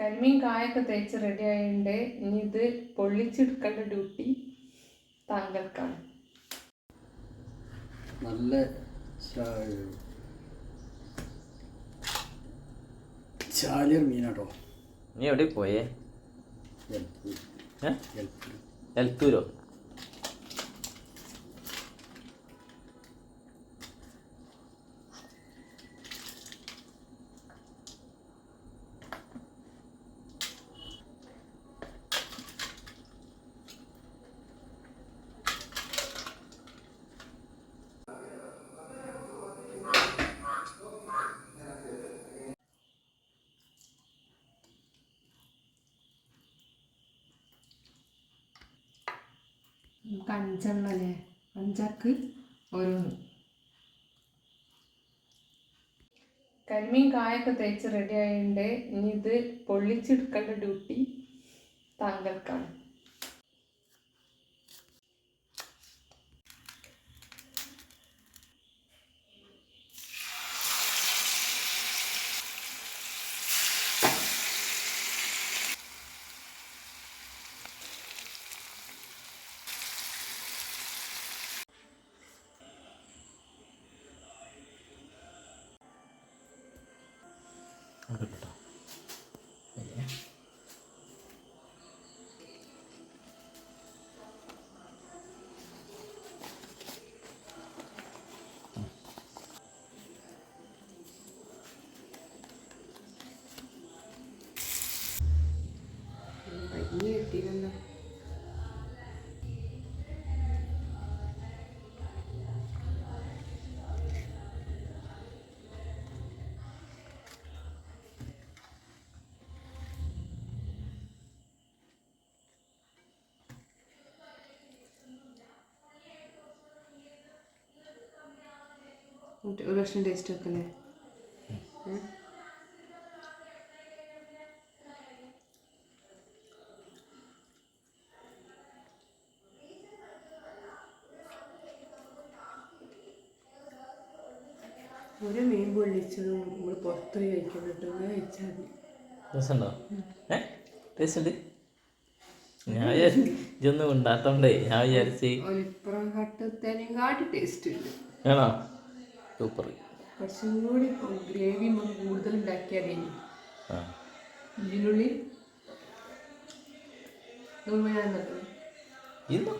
കരിമീൻ കായൊക്കെ തേച്ച് റെഡി ആയതുകൊണ്ട് ഇനി ഇത് പൊള്ളിച്ചെടുക്കേണ്ട ഡ്യൂട്ടി താങ്കൾക്കാണ്. നല്ല ചാലിയർ മീനാട്ടോ. നീ എവിടെ പോയേ? എൽപ്പൂർ നമുക്ക് അഞ്ചെണ്ണല്ലേ? അഞ്ചാക്ക് ഓരോന്ന്. കരിമീൻ കായൊക്കെ തേച്ച് റെഡി ആയതുകൊണ്ട് ഇനി ഇത് പൊള്ളിച്ചെടുക്കേണ്ട ഡ്യൂട്ടി താങ്കൾക്കാണ്. വലിയ ഇനി എന്നിട്ട് ഒരു വർഷം ടേസ്റ്റ് വെക്കല്ലേ? ഒരു മീൻ പൊള്ളിച്ചത് നമ്മൾ പുറത്ത് അങ്ങനെ കഴിച്ചാൽ മതി. രസമുണ്ടോ? ഏ? ടേസ്റ്റ് ഉണ്ട് ഞാൻ ഇതൊന്നും ഞാൻ വിചാരിച്ച് ഒലിപ്പുറം കട്ടത്തേനും കാട്ടി ടേസ്റ്റ് ഉണ്ട് ആണോ? സൂപ്പർ. കുറച്ചും ഗ്രേവി നമുക്ക് കൂടുതൽ ഉണ്ടാക്കിയാൽ മതി ഇതിനുള്ളിൽ നൂറ് ഞാൻ ഇന്നോ